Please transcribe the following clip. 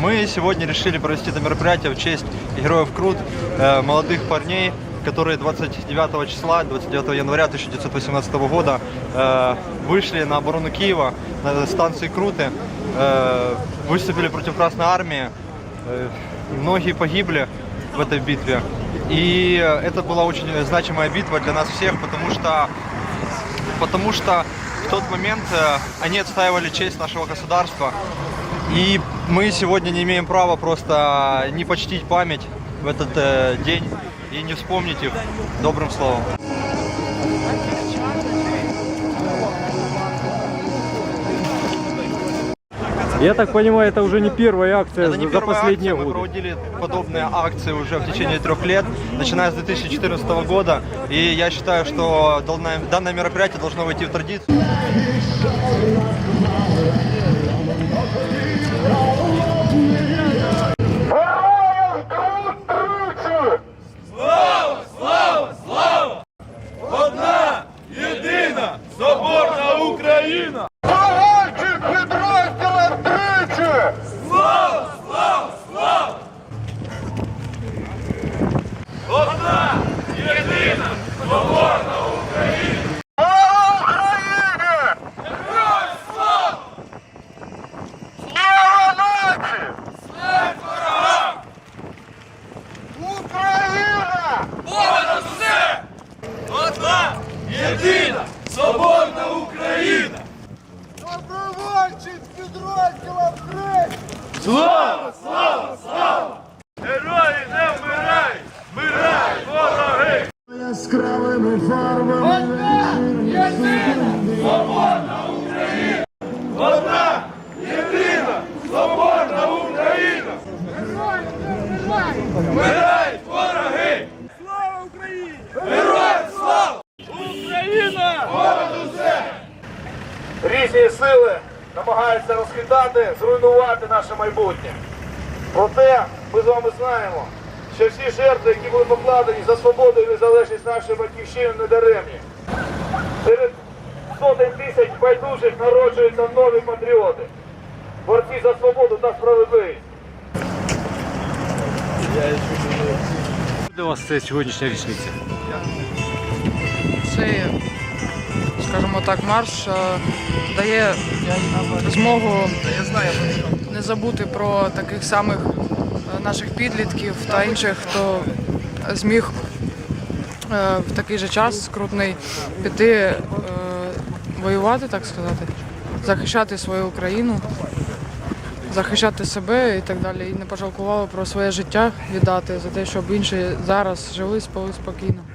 Мы сегодня решили провести это мероприятие в честь Героев Крут, э, молодых парней, которые 29 числа, 29 января 1918 года э, вышли на оборону Киева, на станции Круты, э, выступили против Красной Армии, многие погибли, в этой битве. И это была очень значимая битва для нас всех, потому что потому что в тот момент э, они отстаивали честь нашего государства. И мы сегодня не имеем права просто не почтить память в этот э, день и не вспомнить их добрым словом. Я так понимаю, это уже не первая акция Это не за первая последние акция, мы годы. проводили подобные акции уже в течение трех лет, начиная с 2014 года. И я считаю, что данное мероприятие должно войти в традицию. Єдина соборна Україна! Добровольчик підрозділом тричі! Слава! Слава! Слава! Герої не вмирають! Вмирають вороги! Яскравими фарбами Єдина соборна Україна! Одна єдина соборна Україна! Вмирають вороги! Слава Україні! Героям слава! Україна! Понад усе! Різні сили намагаються розхитати, зруйнувати наше майбутнє. Проте ми з вами знаємо, що всі жертви, які були покладені за свободу і незалежність нашої батьківщини, не даремні. Серед сотень тисяч байдужих народжуються нові патріоти, борці за свободу та справедливість. Для вас це сьогоднішня річниця. цей, скажімо так, марш е, дає змогу не забути про таких самих е, наших підлітків та інших, хто зміг е, в такий же час скрутний піти воювати, так сказати, захищати свою Україну, захищати себе і так далі. І не пожалкували про своє життя віддати за те, щоб інші зараз жили спокійно.